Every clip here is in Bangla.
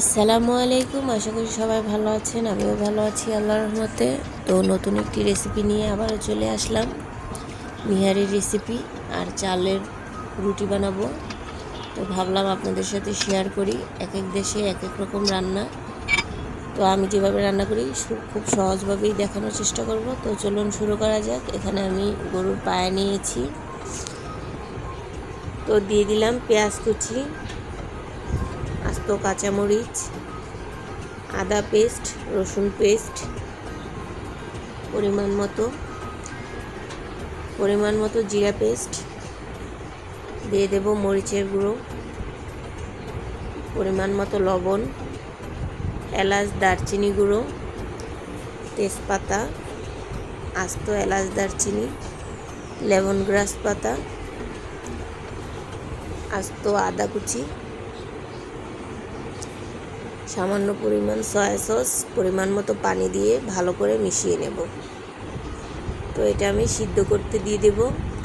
আসসালামু আলাইকুম, আশা করি সবাই ভালো আছেন, আমিও ভালো আছি আল্লাহর রহমতে। তো নতুন একটি রেসিপি নিয়ে আবারও চলে আসলাম নিহারির রেসিপি আর চালের রুটি বানাবো। তো ভাবলাম আপনাদের সাথে শেয়ার করি, এক এক দেশে এক এক রকম রান্না। তো আমি যেভাবে রান্না করি খুব সহজভাবেই দেখানোর চেষ্টা করব। তো চলুন শুরু করা যাক, এখানে আমি গরুর পায়া নিয়েছি। তো দিয়ে দিলাম পেঁয়াজ কুচি আস্ত কাঁচামরিচ, আদা পেস্ট, রসুন পেস্ট, পরিমাণ মতো পরিমাণ মতো জিরা পেস্ট, দিয়ে দেব মরিচের গুঁড়ো, পরিমাণ মতো লবণ, এলাচ দারচিনি গুঁড়ো, তেজপাতা, আস্ত এলাচ দারচিনি, লেমন গ্রাস পাতা, আস্ত আদা কুচি সামান্য পরিমাণ সয়া সস পরিমাণ মতো পানি দিয়ে ভালো করে মিশিয়ে নেব। তো এটা আমি সিদ্ধ করতে দিয়ে দেব,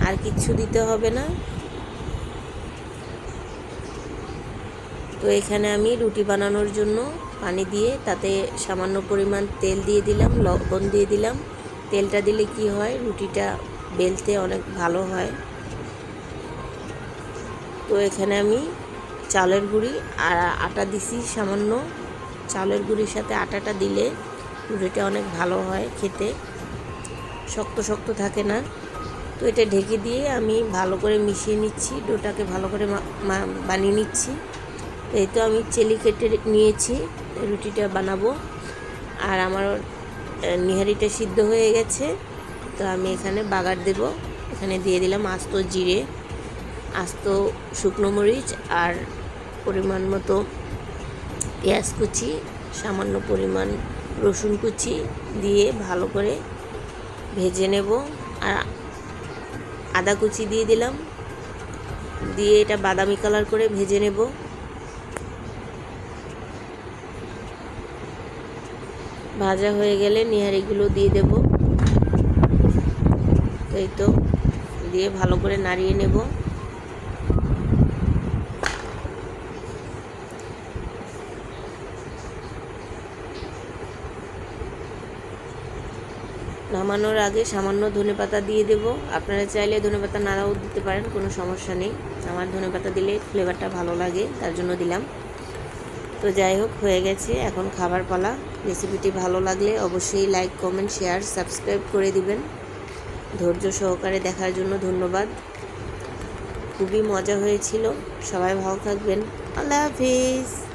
আর কিচ্ছু দিতে হবে না। তো এখানে আমি রুটি বানানোর জন্য পানি দিয়ে তাতে সামান্য পরিমাণ তেল দিয়ে দিলাম, লবণ দিয়ে দিলাম। তেলটা দিলে কি হয়, রুটিটা বেলতে অনেক ভালো হয়। তো এখানে আমি চালের গুঁড়ি আর আটা দিছি সামান্য। চালের গুঁড়ির সাথে আটাটা দিলে রুটিটা অনেক ভালো হয় খেতে। শক্ত শক্ত থাকে না। তো এটা ঢেকে দিয়ে আমি ভালো করে মিশিয়ে নিচ্ছি, ডোটাকে ভালো করে বানিয়ে নিচ্ছি। এই তো আমি চেলি কেটে নিয়েছি, রুটিটা বানাবো। আর আমার নিহারিটা সিদ্ধ হয়ে গেছে। তো আমি এখানে বাগার দেব। এখানে দিয়ে দিলাম আস্ত জিরে, আস্ত শুকনো মরিচ আর পরিমাণ মতো পেঁয়াজ কুচি, সামান্য পরিমাণ রসুন কুচি দিয়ে ভালো করে ভেজে নেব। আর আদা কুচি দিয়ে দিলাম। দিয়ে এটা বাদামি কালার করে ভেজে নেব। ভাজা হয়ে গেলে নিহারিগুলো দিয়ে দেব। এই তো, দিয়ে ভালো করে নাড়িয়ে নেব। নামানোর আগে সামান্য ধনেপাতা দিয়ে দেব। আপনারা চাইলে ধনে ধনেপাতা নাড়াও দিতে পারেন, কোনো সমস্যা নেই। আমার ধনেপাতা দিলে ফ্লেভারটা ভালো লাগে, তার জন্য দিলাম। তো যাই হোক, হয়ে গেছে এখন খাবার পালা। রেসিপিটি ভালো লাগলে অবশ্যই লাইক কমেন্ট শেয়ার সাবস্ক্রাইব করে দিবেন। ধৈর্য সহকারে দেখার জন্য ধন্যবাদ। খুবই মজা হয়েছিল। সবাই ভালো থাকবেন। আল্লাহ হাফিজ।